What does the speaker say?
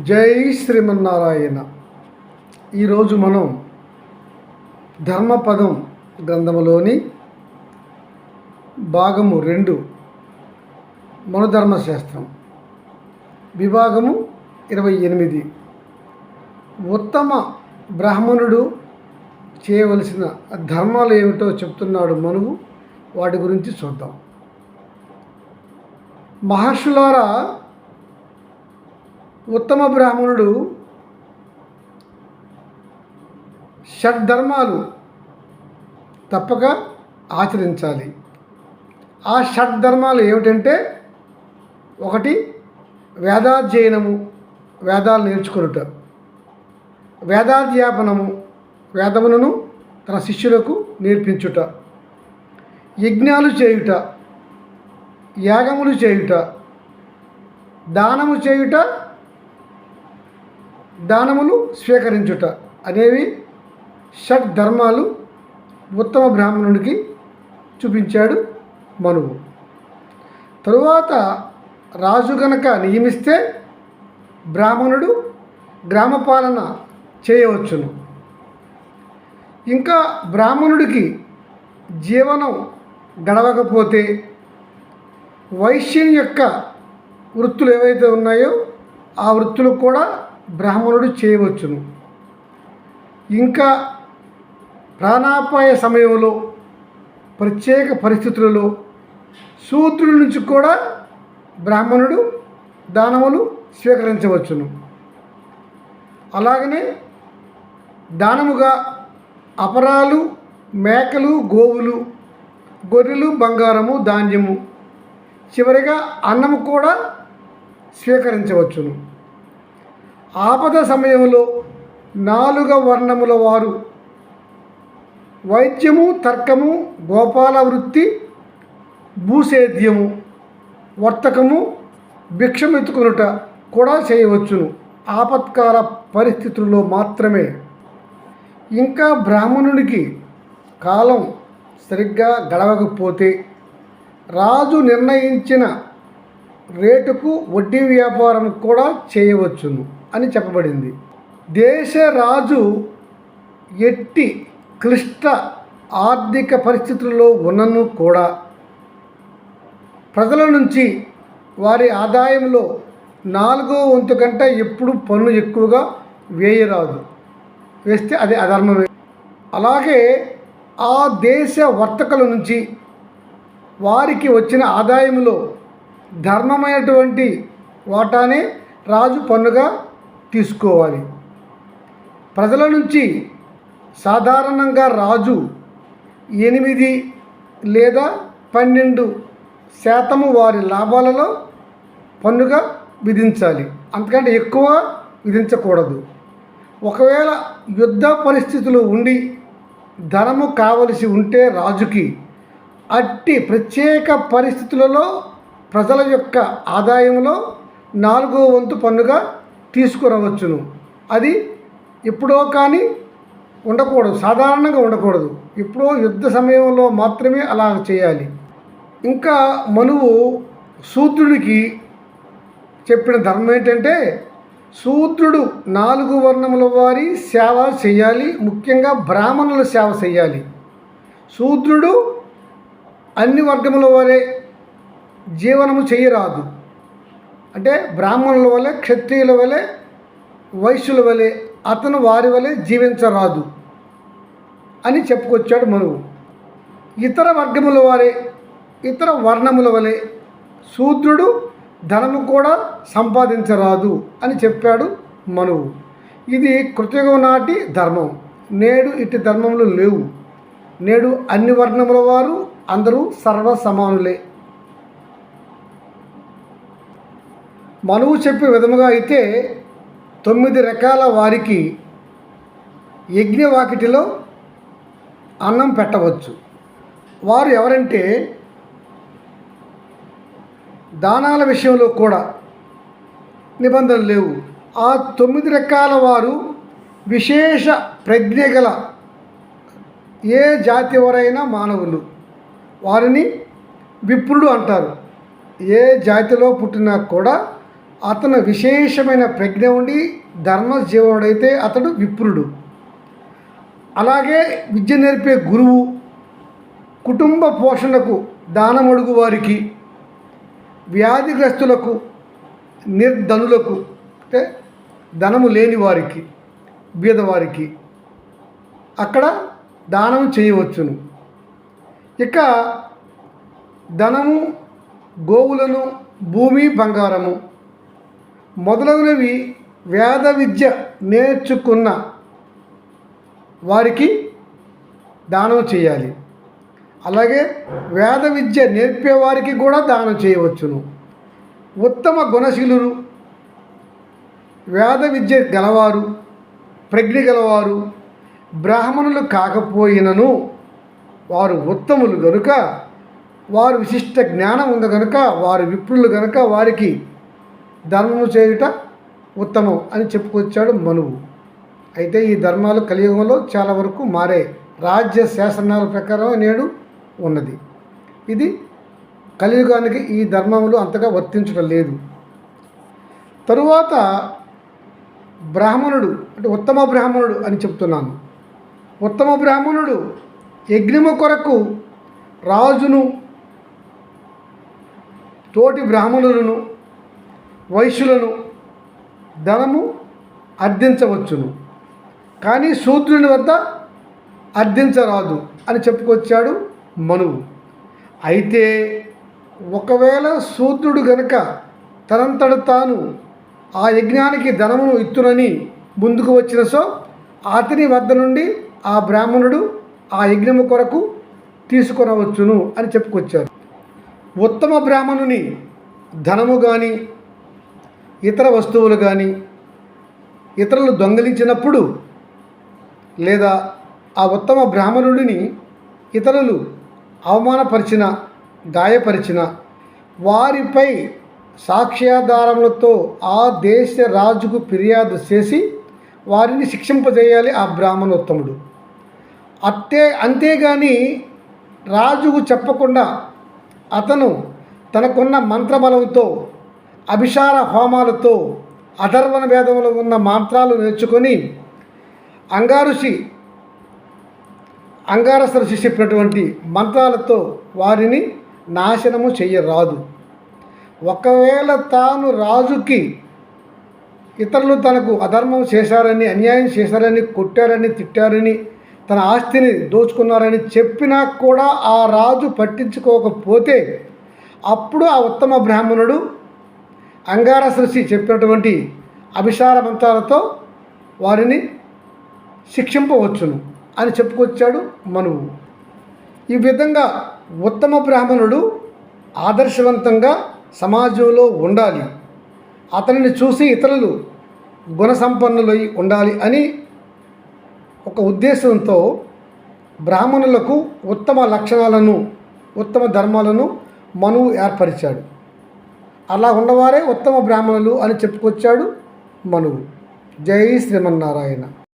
జై శ్రీమన్నారాయణ. ఈరోజు మనం ధర్మపదం గ్రంథములోని భాగము రెండు మనుధర్మశాస్త్రం. విభాగము ఇరవై ఎనిమిది. ఉత్తమ బ్రాహ్మణుడు చేయవలసిన ధర్మాలు ఏమిటో చెప్తున్నాడు మనువు. వాటి గురించి చూద్దాం. మహర్షులారా ఉత్తమ బ్రాహ్మణుడు షడ్ధర్మాలు తప్పక ఆచరించాలి. ఆ షడ్ధర్మాలు ఏమిటంటే ఒకటి వేదాధ్యయనము వేదాలు నేర్చుకొనుట. వేదాధ్యాపనము వేదములను తన శిష్యులకు నేర్పించుట. యజ్ఞాలు చేయుట యాగములు చేయుట దానము చేయుట దానములు స్వీకరించుట అనేవి షట్ ధర్మాలు ఉత్తమ బ్రాహ్మణుడికి చూపించాడు మనువు. తరువాత రాజు గనక నియమిస్తే బ్రాహ్మణుడు గ్రామపాలన చేయవచ్చును. ఇంకా బ్రాహ్మణుడికి జీవనం గడవకపోతే వైశ్యం యొక్క వృత్తులు ఏవైతే ఉన్నాయో ఆ వృత్తులు కూడా బ్రాహ్మణుడు చేయవచ్చును. ఇంకా ప్రాణాపాయ సమయంలో ప్రత్యేక పరిస్థితులలో సూత్రుల నుంచి కూడా బ్రాహ్మణుడు దానములు స్వీకరించవచ్చును. అలాగనే దానముగా అపరాలు మేకలు గోవులు గొర్రెలు బంగారము ధాన్యము చివరిగా అన్నము కూడా స్వీకరించవచ్చును. ఆపద సమయంలో నాలుగ వర్ణముల వారు వైద్యము తర్కము గోపాల వృత్తి భూసేద్యము వర్తకము భిక్షమెత్తుకునుట కూడా చేయవచ్చును. ఆపత్కాల పరిస్థితుల్లో మాత్రమే. ఇంకా బ్రాహ్మణునికి కాలం సరిగ్గా గడవకపోతే రాజు నిర్ణయించిన రేటుకు వడ్డీ వ్యాపారం కూడా చేయవచ్చును. అని చెప్పబడింది. దేశ రాజు ఎట్టి క్లిష్ట ఆర్థిక పరిస్థితుల్లో ఉన్నను కూడా ప్రజల నుంచి వారి ఆదాయంలో నాలుగో వంతు కంటే ఎప్పుడు పన్ను ఎక్కువగా వేయరాదు. వేస్తే అది అధర్మమే. అలాగే ఆ దేశ వర్తకుల నుంచి వారికి వచ్చిన ఆదాయంలో ధర్మమైనటువంటి వాటానే రాజు పన్నుగా తీసుకోవాలి. ప్రజల నుంచి సాధారణంగా రాజు ఎనిమిది లేదా పన్నెండు శాతము వారి లాభాలలో పన్నుగా విధించాలి. అంతకంటే ఎక్కువ విధించకూడదు. ఒకవేళ యుద్ధ పరిస్థితులు ఉండి ధనము కావలసి ఉంటే రాజుకి అట్టి ప్రత్యేక పరిస్థితులలో ప్రజల యొక్క ఆదాయంలో నాలుగో వంతు పన్నుగా తీసుకురావచ్చును. అది ఎప్పుడో కానీ ఉండకూడదు. సాధారణంగా ఉండకూడదు. ఎప్పుడో యుద్ధ సమయంలో మాత్రమే అలా చేయాలి. ఇంకా మనువు శూద్రుడికి చెప్పిన ధర్మం ఏంటంటే శూద్రుడు నాలుగు వర్ణముల వారి సేవ చేయాలి. ముఖ్యంగా బ్రాహ్మణుల సేవ చేయాలి. శూద్రుడు అన్ని వర్గముల వారే జీవనము చేయరాదు. అంటే బ్రాహ్మణుల వలె క్షత్రియుల వలె వైశ్యుల వలె అతను వారి వలె జీవించరాదు అని చెప్పుకొచ్చాడు మనువు. ఇతర వర్గముల వారే ఇతర వర్ణముల వలె శూద్రుడు ధనము కూడా సంపాదించరాదు అని చెప్పాడు మనువు. ఇది కృతయుగం నాటి ధర్మం. నేడు ఇటు ధర్మములు లేవు. నేడు అన్ని వర్ణముల వారు అందరూ సర్వ సమానులే మనువు చెప్పే విధముగా అయితే తొమ్మిది రకాల వారికి యజ్ఞవాకిటిలో అన్నం పెట్టవచ్చు. వారు ఎవరంటే దానాల విషయంలో కూడా నిబంధనలు లేవు. ఆ తొమ్మిది రకాల వారు విశేష ప్రజ్ఞ గల ఏ జాతి వారైనా మానవులు. వారిని విప్రుడు అంటారు. ఏ జాతిలో పుట్టినా కూడా అతను విశేషమైన ప్రజ్ఞ ఉండి ధర్మజీవుడైతే అతడు విప్రుడు. అలాగే విద్య నేర్పే గురువు కుటుంబ పోషణకు దానమడుగు వారికి వ్యాధిగ్రస్తులకు నిర్ధనులకు అంటే ధనము లేని వారికి బీదవారికి అక్కడ దానం చేయవచ్చును. ఇక ధనము గోవులను భూమి బంగారము మొదలగునవి వేద విద్య నేర్చుకున్న వారికి దానం చేయాలి. అలాగే వేద విద్య నేర్పేవారికి కూడా దానం చేయవచ్చును. ఉత్తమ గుణశీలురు వేద విద్య గలవారు ప్రజ్ఞ గలవారు బ్రాహ్మణులు కాకపోయినను వారు ఉత్తములు గనుక వారు విశిష్ట జ్ఞానం ఉంది కనుక వారు విప్రులు కనుక వారికి ధర్మము చేయుట ఉత్తమం అని చెప్పుకొచ్చాడు మనువు. అయితే ఈ ధర్మాలు కలియుగంలో చాలా వరకు మారే రాజ్య శాసనాల ప్రకారం నేడు ఉన్నది. ఇది కలియుగానికి ఈ ధర్మములు అంతగా వర్తించడం లేదు. తరువాత బ్రాహ్మణుడు అంటే ఉత్తమ బ్రాహ్మణుడు అని చెప్తున్నాను. ఉత్తమ బ్రాహ్మణుడు యజ్ఞము కొరకు రాజును తోటి బ్రాహ్మణులను వైశ్యులను ధనము అర్థించవచ్చును. కానీ శూద్రుని వద్ద అర్థించరాదు అని చెప్పుకొచ్చాడు మనువు. అయితే ఒకవేళ శూద్రుడు గనుక తనంతడు తాను ఆ యజ్ఞానికి ధనమును ఇత్తునని ముందుకు వచ్చిన సో అతని వద్ద నుండి ఆ బ్రాహ్మణుడు ఆ యజ్ఞము కొరకు తీసుకొనవచ్చును అని చెప్పుకొచ్చారు. ఉత్తమ బ్రాహ్మణుని ధనము కానీ ఇతర వస్తువులు కానీ ఇతరులు దొంగిలించినప్పుడు లేదా ఆ ఉత్తమ బ్రాహ్మణుడిని ఇతరులు అవమానపరిచిన గాయపరిచిన వారిపై సాక్ష్యాధారములతో ఆ దేశ రాజుకు ఫిర్యాదు చేసి వారిని శిక్షింపజేయాలి ఆ బ్రాహ్మణోత్తముడు. అత్తే అంతేగాని రాజుకు చెప్పకుండా అతను తనకున్న మంత్రబలంతో అభిషార హోమాలతో అధర్వణ వేదంలో ఉన్న మంత్రాలు నేర్చుకొని అంగారుషి అంగారస ఋషి చెప్పినటువంటి మంత్రాలతో వారిని నాశనము చెయ్యరాదు. ఒకవేళ తాను రాజుకి ఇతరులు తనకు అధర్మం చేశారని అన్యాయం చేశారని కొట్టారని తిట్టారని తన ఆస్తిని దోచుకున్నారని చెప్పినా కూడా ఆ రాజు పట్టించుకోకపోతే అప్పుడు ఆ ఉత్తమ బ్రాహ్మణుడు అంగార సృష్టి చెప్పినటువంటి అభిసార మంత్రాలతో వారిని శిక్షింపవచ్చును అని చెప్పుకొచ్చాడు మనువు. ఈ విధంగా ఉత్తమ బ్రాహ్మణుడు ఆదర్శవంతంగా సమాజంలో ఉండాలి. అతనిని చూసి ఇతరులు గుణసంపన్నులై ఉండాలి అని ఒక ఉద్దేశంతో బ్రాహ్మణులకు ఉత్తమ లక్షణాలను ఉత్తమ ధర్మాలను మనువు ఏర్పరిచాడు. అలా ఉన్నవారే ఉత్తమ బ్రాహ్మణులు అని చెప్పుకొచ్చాడు మనువు. జై శ్రీమన్నారాయణ.